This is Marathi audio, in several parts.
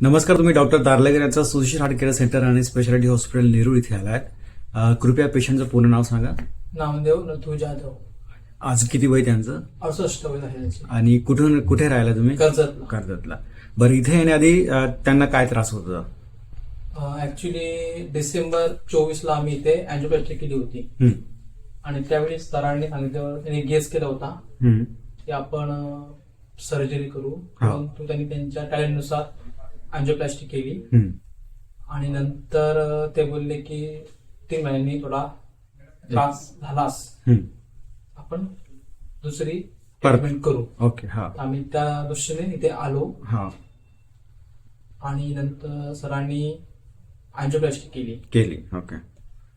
नमस्कार तुम्ही डॉक्टर दार्लेकर यांचा सुशिर हार्ट केअर सेंटर आणि स्पेशालिटी हॉस्पिटल नेरूळ इथे आलात. अं, कृपया पेशंटचं पूर्ण नाव सांगा. नामदेव नथू जाधव. आज किती वय त्यांचं? अडुसष्ट वय आहे. त्यांचे आणि कुठून कुठे राहिला तुम्ही? कर्जतला. कर्जतला. बरं इथे येण्याआधी अं, त्यांना काय त्रास होत होता? ऍक्च्युली डिसेंबर चोवीस ला आम्ही इथे अँजिओप्लास्टी केली होती. आणि त्यावेळी सरांनी सांगितल्यावर त्यांनी गेस केला होता. की आपण सर्जरी करू. हा. परंतु त्यांनी त्यांच्या टॅलेंटनुसार अँजिओप्लास्टी केली. आणि नंतर ते बोलले की तीन महिन्यांनी थोडा त्रास झालास. आपण दुसरी परत. ट्रीटमेंट करू. ओके हा. आम्ही त्या दृष्टीने इथे आलो. हा. आणि नंतर सरांनी अँजिओप्लास्टी केली. केली. ओके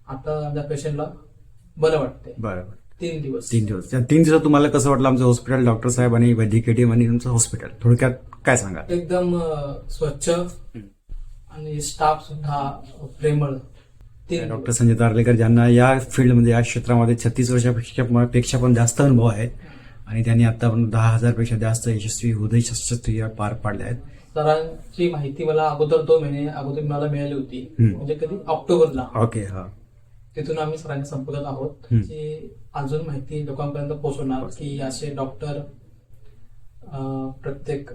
आता आमच्या पेशंटला बरं वाटतंय. बरं बरं. तीन दिवस. तीन दिवस. त्या तीन दिवसात तुम्हाला कसं वाटलं? आमचं हॉस्पिटल डॉक्टर साहेब आणि वैद्यकीय टीम आणि तुमचं हॉस्पिटल थोडक्यात काय सांगा एकदम स्वच्छ आणि स्टाफ सुद्धा प्रेमळ. डॉक्टर संजय दार्लेकर ज्यांना या फील्डमध्ये या क्षेत्रामध्ये छत्तीस वर्षापेक्षा पेक्षा पण जास्त अनुभव आहे आणि त्यांनी आतापर्यंत दहा हजारपेक्षा जास्त यशस्वी हृदय शस्त्रक्रिया पार पाडल्या आहेत. सरांची माहिती मला अगोदर दोन महिने अगोदर मला मिळाली होती. म्हणजे कधी ऑक्टोबरला. ओके हा. तिथून आम्ही सरांच्या संपर्कात आहोत. की अजून माहिती लोकांपर्यंत पोहोचवणार की असे डॉक्टर प्रत्येक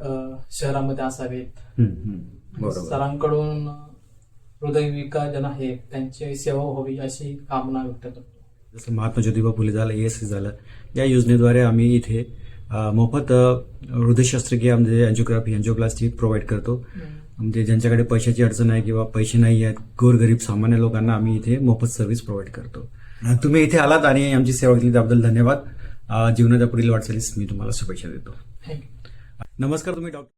शहरामध्ये असावेत. सरांकडून हृदयविकार ज्यांना आहेत त्यांची सेवा व्हावी अशी कामना व्यक्त करतो. जसं महात्मा ज्योतिबा फुले झालं एस झालं या योजनेद्वारे आम्ही इथे मोफत अ, हृदय शस्त्रक्रिया म्हणजे अँजिओग्राफी अँजिओप्लास्टी प्रोव्हाइड करतो. म्हणजे ज्यांच्याकडे पैशाची अडचण आहे किंवा पैसे नाही आहेत गोरगरीब सामान्य लोकांना आम्ही इथे मोफत सर्व्हिस प्रोव्हाइड करतो. तुम्ही इथे आलात आणि आमची सेवा केली त्याबद्दल धन्यवाद. जीवनाच्या पुढील वाटचालीस मी तुम्हाला शुभेच्छा देतो. नमस्कार तुम्ही डॉक्टर